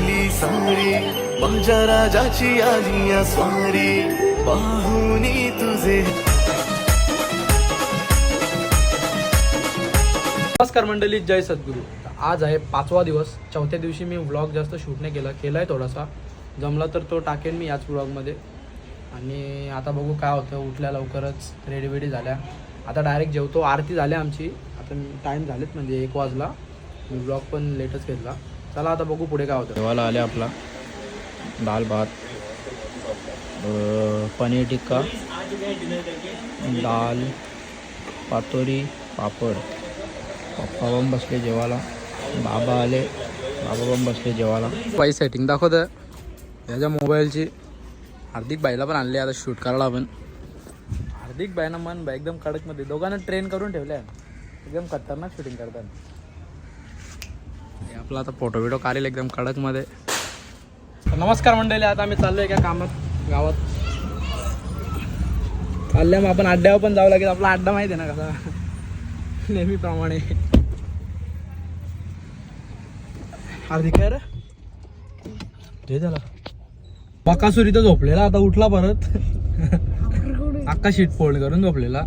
सजली सारी. माझ्या राजाची आली या स्वारी. पाहुनी तुझे. नमस्कार मंडळी जय सद्गुरू. आज आहे पाचवा दिवस. चौथ्या दिवशी मी व्लॉग जास्त शूट नाही केला केला आहे थोडासा. जमला तर तो टाकेन मी याच व्लॉगमध्ये. आणि आता बघू काय होतं. उठल्या लवकरच रेडी वेडी झाल्या. आता डायरेक्ट जेवतो. आरती झाली आमची. आता टाईम झालेत म्हणजे एक वाजला. मी व्लॉग पण लेटच घेतला. चला आता बघू पुढे काय होतं. जेवायला आले आपला. दाल भात पनीर टिक्का दाल पातोरी पापड. पप्पा पण बसले जेवायला. बाबा आले. बाबा पण बसले जेवायला. बाई सेटिंग दाखवत याच्या मोबाईलची. हार्दिक बाईला पण आणले आता शूट करायला आपण. हार्दिक बाईनं मन बाई एकदम कडकमध्ये. दोघांना ट्रेन करून ठेवल्या एकदम खतरनाक शूटिंग करतात. आपला आता फोटो बिटो काढेल एकदम कडकमध्ये. मध्ये नमस्कार मंडळी आता आम्ही चाललोय एका कामात गावात. चालल्या मग आपण अड्ड्यावर पण जावं लागेल. आपला अड्डा माहिती आहे ना कसा? नेहमीप्रमाणे. हार्दिक काय रे. ते झाला बकासूर इथं झोपलेला आता उठला परत. अक्का शीट फोल्ड करून झोपलेला.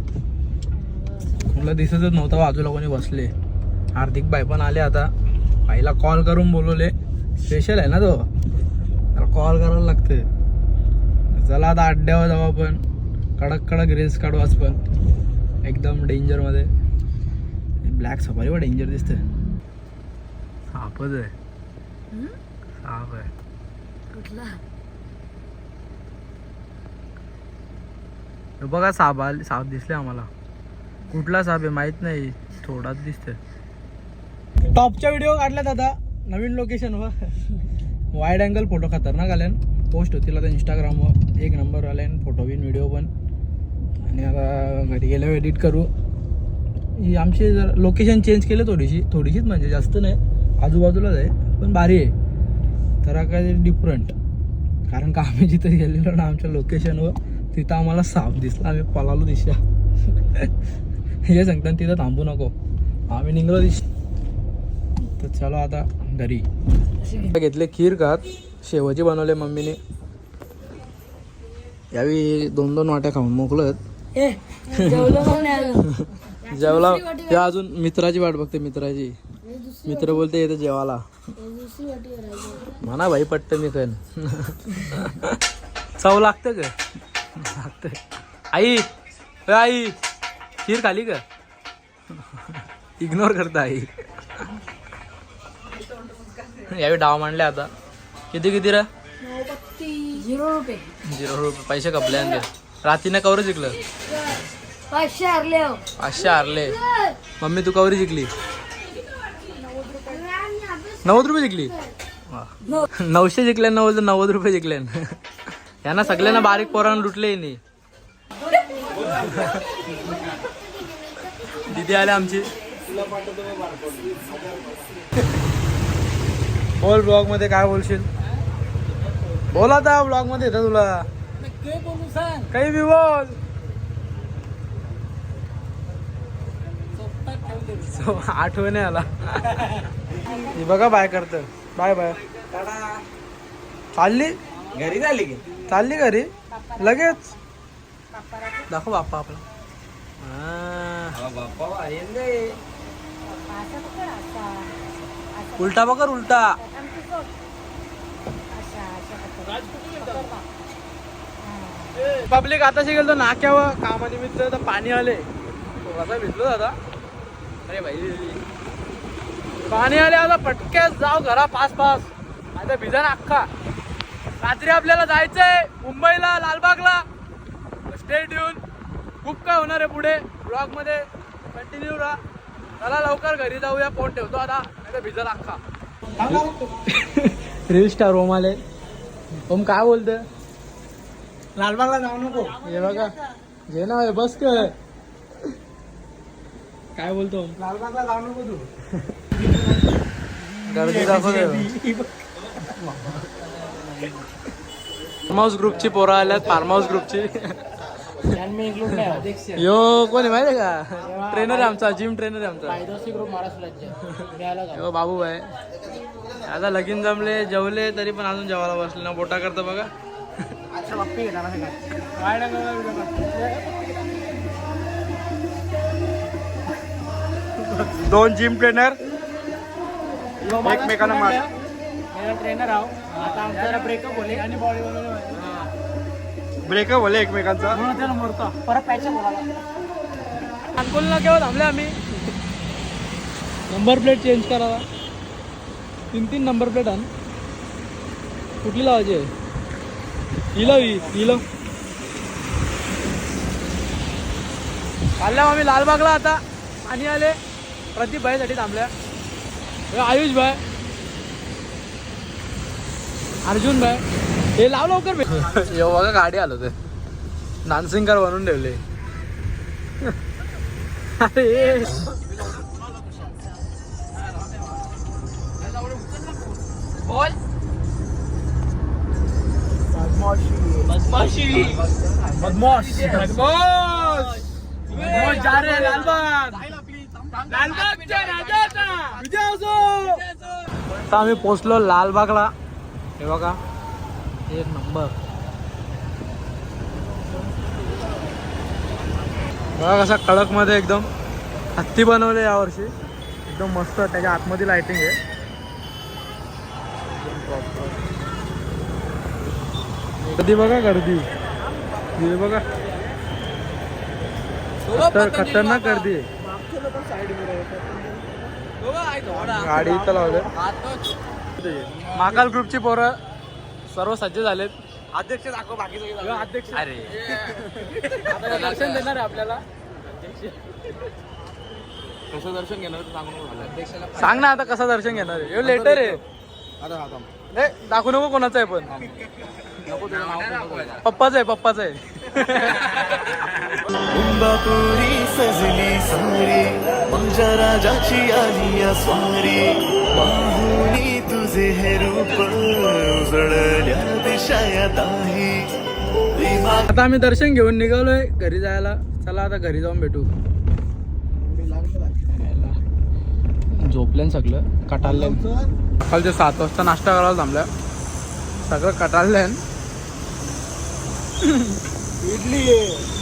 मला दिसतच नव्हता बाजूला कोणी बसले. हार्दिक बाई पण आले आता. बाईला कॉल करून बोलवले. स्पेशल आहे ना तो? त्याला कॉल करायला लागते चला आता अड्ड्यावर जाऊ आपण. कडक कडक रील्स काढू आज पण. एकदम डेंजरमध्ये ब्लॅक सफारी व डेंजर दिसते सापच आहे. साप आहे. हे बघा साप आले साप दिसले आम्हाला. कुठला साप आहे माहीत नाही. थोडाच दिसतोय. टॉपच्या व्हिडिओ काढल्यात आता. नवीन लोकेशनवर वाईड अँगल फोटो खतरनाक आल्यान पोस्ट होतील आता इंस्टाग्रामवर एक नंबर आल्यान फोटो बिन व्हिडिओ पण. आणि आता घरी गेल्यावर एडिट करू. ही आमची जर लोकेशन चेंज केलं थोडीशी. थोडीशीच म्हणजे जास्त नाही. आजूबाजूलाच आहे. पण भारी आहे. तर काय डिफरंट कारण का आम्ही जिथे गेलेलो ना आमच्या लोकेशनवर तिथं आम्हाला साप दिसला. आम्ही पळालो दिशा. हे सांगतात तिथं थांबू नको. आम्ही निघलो दिशा. तर चलो आता घरी. घेतले खीर खात. शेवची बनवले मम्मीने. यावेळी दोन दोन वाट्या खाऊन मोकलत जेवला ते अजून? मित्राची वाट बघते मित्राची. मित्र बोलते येते जेवाला म्हणा भाई पट्ट मी पण चव लागतं का लागतं. आई आई खीर खाली का इग्नोर करता आई. यावेळी डाव मांडले आता. किती किती रे? झिरो रुपये. झिरो रुपये. पैसे कपले आणि ते रातीनं कवर जिंकलं? पाचशे हरले हो. पाचशे हारले. मम्मी तू कवरी जिंकली? नव्वद रुपये जिंकली? वा. नऊशे जिंकले नव्वद नव्वद रुपये जिंकले यांना. सगळ्यांना बारीक पोरांना लुटले नाही दिदी आले आमची. बोल ब्लॉगमध्ये काय बोलशील? बोल आता ब्लॉगमध्ये येतं तुला. काही बी बोल. आठवण आला बघा बाय करत बाय बाय. चालली? घरी झाली की? चालली घरी? लगेच? दाखव बाप्पा आपला. बाप्पा उलटा बघर उलटा. पब्लिक आता गेलो नाक्यावर कामानिमित्त तर पाणी आले. कसा भिजलो दादा. अरे भाई. पाणी आले आता पटक्यास जाव घरा पाच पाच आता भिजा ना अख्खा. रात्री आपल्याला जायचंय मुंबईला लालबागला. स्टेट येऊन खूप काय होणार आहे पुढे. ब्लॉगमध्ये कंटिन्यू राहा. चला लवकर घरी जाऊया. फोन ठेवतो आता. नाही तर भिजल अख्खा रील स्टार ओम आले. ओम काय बोलतोय? लालबागला जाऊ नको. हे बघा. घे ना हे बस कर. काय बोलतो? लालबागला जाऊ नको तू. गर्दी दाखवते फार्म हाऊस ग्रुपची पोरं आल्यात फार्म हाऊस ग्रुपची मी इन्क्लूड नाही यो कोण आहे माहिती आहे का? ट्रेनर आहे आमचा जिम ट्रेनर आहे आमचा. ग्रुप महाराष्ट्र राज्य यो बाबू आहे आता लगीन जमले जेवले तरी पण अजून जेवायला बसले ना बोटा करता बघा. अच्छा बाप्पी घेणार काय दोन जिम ट्रेनर एकमेकांना मार. ट्रेनर आहो. आता आमच्याला ब्रेकअप होले आणि बॉडी बनवले ब्रेकअप झाले एकमेकांचा. म्हणून परत पॅचअप अंकोलला केव्हा थांबले आम्ही? नंबर प्लेट चेंज करावा तीन तीन नंबर प्लेट आण. कुठली लावायची आहे? ही लाव ही लाव चालल्या आम्ही लालबागला आता. आणि आले. प्रदीप भाईसाठी थांबल्या. आयुष भाई. अर्जुन भाई. हे लाव लवकर यो बघा गाडी आलं ते. नानसिंगर बनवून ठेवले. अरे बदमाश. बदमाश. बदमाश. जा रे लालबाग लालबागच्या राजाचा. विजय असो. आता आम्ही पोचलो लालबागला. हे बघा. एक नंबर. बघा कसा कडकमध्ये एकदम हत्ती बनवले यावर्षी. एकदम मस्त त्याच्या आतमध्ये लाइटिंग आहे. गर्दी बघा गर्दी. हे बघा. खतर खतरनाक गर्दी आहे. गाडी इथं लावले महाकाल ग्रुपची पोरं सर्व सज्ज झालेत. अध्यक्ष दाखव बाकी अध्यक्ष. अरे. दर्शन देणार आहे आपल्याला. कसं दर्शन घेणार सांगून अध्यक्षाला सांग ना आता कसं दर्शन घेणार आहे. लेटर आहे. नाही, दाखवू नको कोणाचं आहे पण. पप्पाच आहे पप्पाच आहे. कुंभापुरी सजली सारी माझ्या राजाची आली या स्वारी. पाहुणी तुझे हे रूप उजळल्या दिशा या दाही प्रेमा आता आम्ही दर्शन घेऊन निघालोय घरी जायला. चला आता घरी जाऊन भेटू. झोपल्यान सगळं कटाळल्यान सकाळचे सात वाजता नाश्ता करायला थांबल्या. सगळं कटाळल्यान इडली आहे.